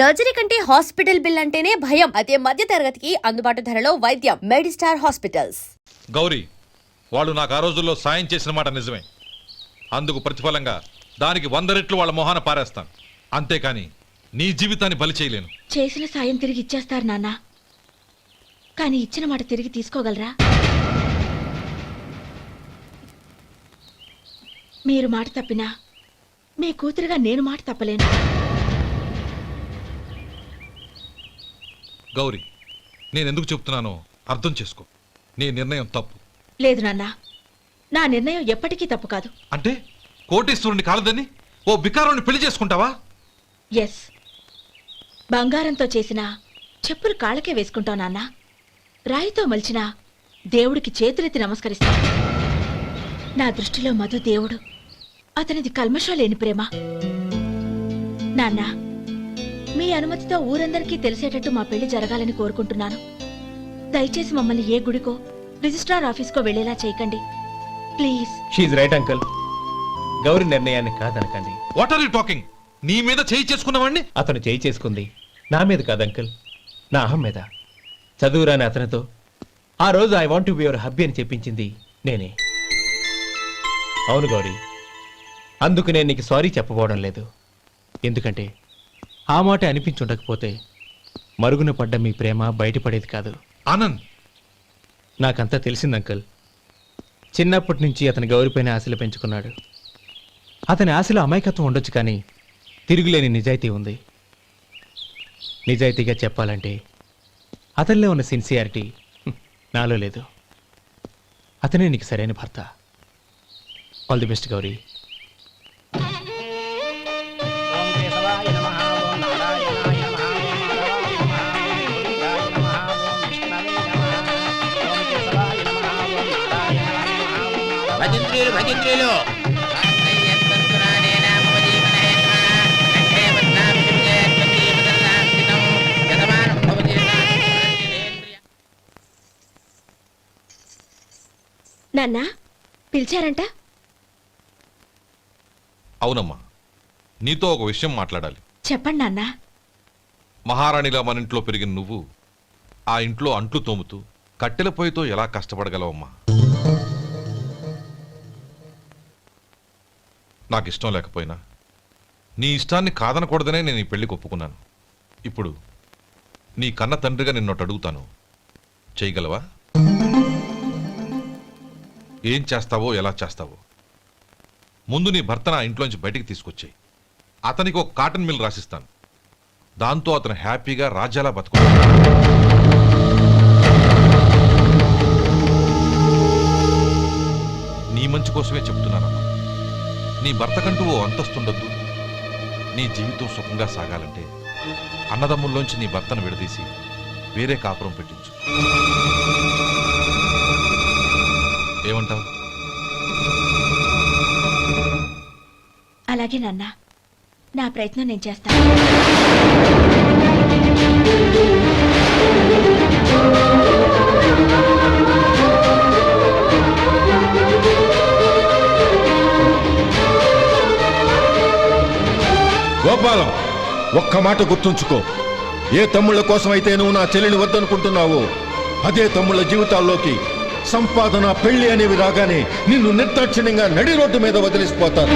Surgery కంటే hospital bill అంటేనే భయం. అదే మధ్య తరగతికి అందుబాటు ధరలో వైద్యం. Medistar hospitals. గౌరీ వాళ్ళు నాకు ఆ రోజుల్లో సాయం చేసిన మాట నిజమే. అందుకు ప్రతిఫలంగా దానికి వంద రెట్లు వాళ్ళ మొహాన పారేస్తాను. అంతేకాని నీ జీవితాన్ని బలి చేయలేను. చేసిన సాయం తిరిగి ఇచ్చేస్తారు నాన్న. కానీ ఇచ్చిన మాట తిరిగి తీసుకోగలరా? మీరు మాట తప్పినా మీ కూతురుగా నేను మాట తప్పలేను. గౌరీ నేను ఎందుకు చెప్తున్నానో అర్థం చేసుకో. నీ నిర్ణయం తప్పు. లేదు నాన్న. నా నిర్ణయం ఎప్పటికీ తప్పు కాదు. అంటే కోటేశ్వరుని కాలదని ఓ బికారుని పెళ్ళి చేసుకుంటావా? ఎస్ బంగారంతో చేసిన చెప్పులు కాళ్ళకే వేసుకుంటావు నాన్న. రాయితో మలిచిన దేవుడికి చేతులెత్తి నమస్కరిస్తా నా దృష్టిలో మధు దేవుడు. అతనిది కల్మషం లేని ప్రేమ. నాన్న మీ అనుమతితో ఊరందరికీ తెలిసేటట్టు మా పెళ్ళి జరగాలని కోరుకుంటున్నాను. దయచేసి మమ్మల్ని ఏ గుడికో రిజిస్ట్రార్ ఆఫీస్కో వెళ్ళేలా చేయకండి. Please. She's right uncle Gauri నిర్ణయాన్ని కాదనకండి. వాట్ ఆర్ యూ టాకింగ్ నీ మీద చేయి చేసుకున్నవాడిని అతను చేయి చేసుకుంది. నా మీద కాదు అంకుల్ నా అహం మీద. చదువురాని అతనితో ఆ రోజు I want be your hubby అని చెప్పించింది నేనే. అవును గౌరీ. అందుకు నేను నీకు సారీ చెప్పబోవడం లేదు. ఎందుకంటే ఆ మాట అనిపించుండకపోతే మరుగున పడ్డ మీ ప్రేమ బయటపడేది కాదు. ఆనంద్! నాకంతా తెలిసింది అంకుల్. చిన్నప్పటి నుంచి అతని గౌరిపైన ఆశలు పెంచుకున్నాడు. అతని ఆశలో అమాయకత్వం ఉండొచ్చు కానీ తిరుగులేని నిజాయితీ ఉంది. నిజాయితీగా చెప్పాలంటే అతనిలో ఉన్న సిన్సియారిటీ నాలో లేదు. అతనే నీకు సరైన భర్త. All the best Gauri. నాన్న పిలిచారంట? అవునమ్మా నీతో ఒక విషయం మాట్లాడాలి. చెప్పండి నాన్న. మహారాణిలా మన ఇంట్లో పెరిగిన నువ్వు ఆ ఇంట్లో అంట్లు తోముతూ కట్టెల పొయ్యితో ఎలా కష్టపడగలవమ్మా? నాకు ఇష్టం లేకపోయినా. నీ ఇష్టాన్ని కాదనకూడదనే నేను ఈ పెళ్ళికి ఒప్పుకున్నాను. ఇప్పుడు నీ కన్న తండ్రిగా నిన్నొట్టు అడుగుతాను. చేయగలవా? ఏం చేస్తావో ఎలా చేస్తావో? ముందు నీ భర్త నా ఇంట్లోంచి బయటికి తీసుకొచ్చాయి. అతనికి ఒక కాటన్ మిల్ రాసిస్తాను. దాంతో అతను హ్యాపీగా రాజ్యాలా బతుకు నీ మంచి కోసమే చెప్తున్నాను నీ భర్తకంటూ ఓ అంతస్తుండొద్దు. నీ జీవితం సుఖంగా సాగాలంటే అన్నదమ్ముల్లోంచి నీ భర్తను విడదీసి వేరే కాపురం పెట్టించు. ఏమంటావు? అలాగే నాన్న. నా ప్రయత్నం నేను చేస్తాను. గోపాలం ఒక్క మాట గుర్తుంచుకో. ఏ తమ్ముళ్ళ కోసమైతే నువ్వు నా చెల్లిని వద్దనుకుంటున్నావో అదే తమ్ముళ్ళ జీవితాల్లోకి సంపాదన పెళ్ళి అనేవి రాగానే నిన్ను నిర్దాక్షిణ్యంగా నడి రోడ్డు మీద వదిలిసిపోతారు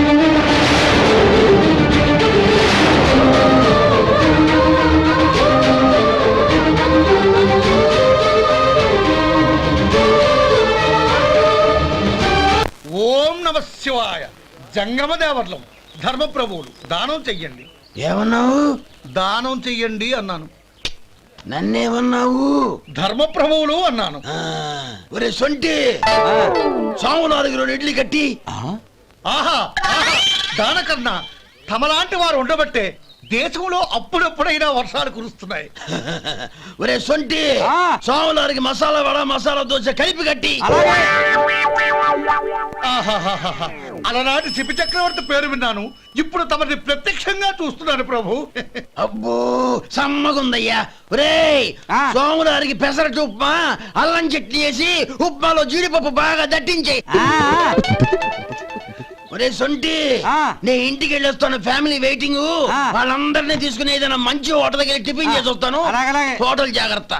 ఓం నమ శివాయ. జంగమ దేవర్లం ధర్మప్రభువులు దానం చెయ్యండి. ఏమన్నావు? దానం చెయ్యండి అన్నాను. నన్నేమన్నావు? ధర్మప్రభువులు అన్నాను. ఒరే సొంటి! రెండు ఇడ్లీ కట్టి. ఆహా ఆహా దానకన్నా తమలాంటి వారు ఉండబట్టే దేశంలో అప్పుడప్పుడైనా వర్షాలు కురుస్తున్నాయి. ఒరే సొంటి! సాములారికి మసాలా వడ మసాలా దోశ కలిపి కట్టి. అలనాటి శిపి చక్రవర్తి పేరు విన్నాను. ఇప్పుడు తమని ప్రత్యక్షంగా చూస్తున్నాను ప్రభు. అబ్బో సమ్మగుందయ్యా. ఒరే సోములారికి పెసరట్టు ఉప్మా అల్లం చట్నీ వేసి ఉప్మాలో జీడిపప్పు బాగా దట్టించే ఒరే సొంటి. నేను ఇంటికి వెళ్ళొస్తాను ఫ్యామిలీ వెయిటింగ్. వాళ్ళందరినీ తీసుకుని ఏదైనా మంచి హోటల్ దగ్గర టిఫిన్. చేసి వస్తాను. హోటల్ జాగ్రత్త.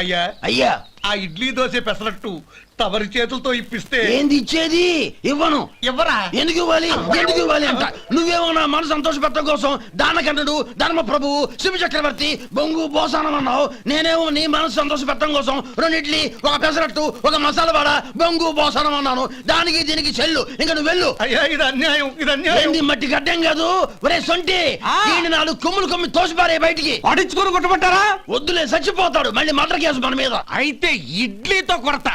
అయ్యా అయ్యా. ఆ ఇడ్లీ దోశ పెసరట్టు తమరి చేతులతో ఇప్పిస్తే ఏంది ఇచ్చేది? ఇవ్వను. ఎవరా ఎందుకు ఇవ్వాలి? ఎందుకు ఇవ్వాలి అంట? నువ్వేమో నా మనసు సంతోష పెట్టడం కోసం దానకంటుడు ధర్మ ప్రభువు శివ చక్రవర్తి బొంగు బోసానం అన్నావు. నేనేమో నీ మనసు సంతోష పెట్టడం కోసం రెండు ఇడ్లీ ఒక పెసరట్టు ఒక మసాలా వడ బొంగు బోసానం అన్నాను. దానికి దీనికి చెల్లు. ఇంకా నువ్వు వెళ్ళు. అయ్యా ఇది అన్యాయం ఇది అన్యాయం. ఏంది మట్టి గడ్డం కాదు? ఒరే సొంటి ఆ. ఈయన నాలుగు కొమ్ములు కొమ్మి తోసిపారే బయటికి. పడించుకొని కొట్టమంటారా వద్దులే చచ్చిపోతాడు. మళ్ళీ మర్డర్ కేసు మన మీద. అయితే ఇడ్లీతో కొడతా.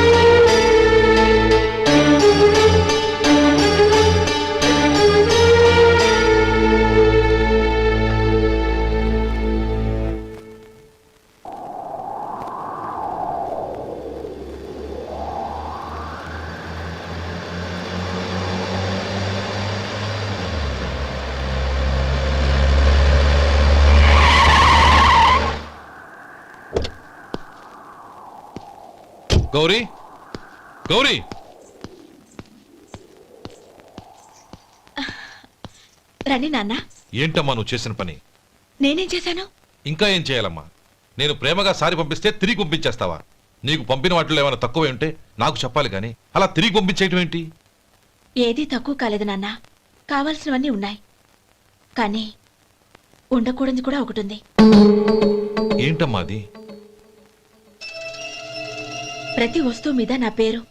గౌరీ! రండి నాన్న. ఏంటమ్మా నువ్వు చేసిన పని? నేనేం చేశాను? ఇంకా ఏం చేయాలమ్మా? నేను ప్రేమగా సారి పంపిస్తే తిరిగి పంపించేస్తావా? నీకు పంపిన వాటిలో ఏమైనా తక్కువ ఉంటే నాకు చెప్పాలి కానీ అలా తిరిగి పంపించేయటం ఏంటి? ఏదీ తక్కువ కాలేదు నాన్న. కావాల్సినవన్నీ ఉన్నాయి. కానీ ఉండకూడదు కూడా ఒకటి ఉంది. ఏంటమ్మా అది? ప్రతి వస్తువు మీద నా పేరు.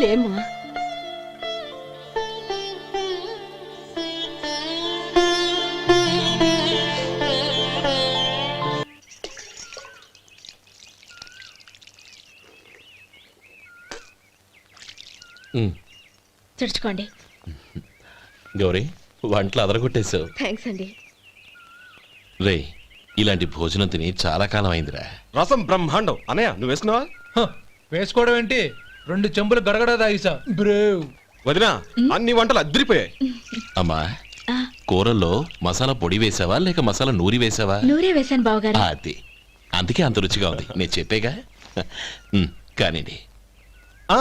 లేమ్మా తుడుచుకోండి. గౌరీ వంటలు అదరగొట్టేశావు. థ్యాంక్స్ అండి. రే ఇలాంటి భోజనం తిని చాలా కాలం అయిందిరా. రసం బ్రహ్మాండం. అనయ్య నువ్వు వేసుకున్నావా? హ, వేసుకోవడం ఏంటి? రెండు చెంబులు గడగడ తాగిసా బ్రేవ్. వదినా అన్ని వంటలు అద్దరిపోయాయి. అమ్మా కూరల్లో మసాలా పొడి వేసావా లేక మసాలా నూరి వేసావా? నూరే వేశాను బావగారు. అది. అందుకే అంత రుచిగా ఉంది. నేను చెప్పేగా? ఉమ్, కానివ్వండి. ఆ.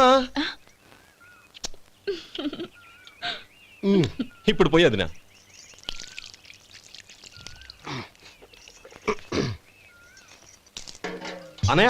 ఉమ్, ఇప్పుడు పోయి వదినా. అనయ్య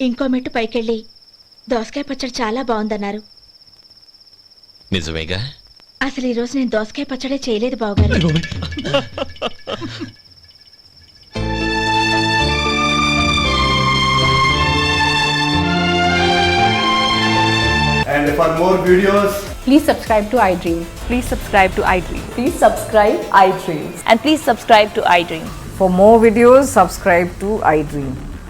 ఇంకో మెట్టు పైకెళ్ళి దోసకాయ పచ్చడి చాలా బాగుందన్నారు నిజమేగా అసలు ఈరోజు నేను దోసకాయ పచ్చడే చేయలేదు బావగారు And for more videos, Please subscribe to iDream. Please subscribe to iDream. Please subscribe iDream. And please subscribe to iDream. For more videos, subscribe to iDream.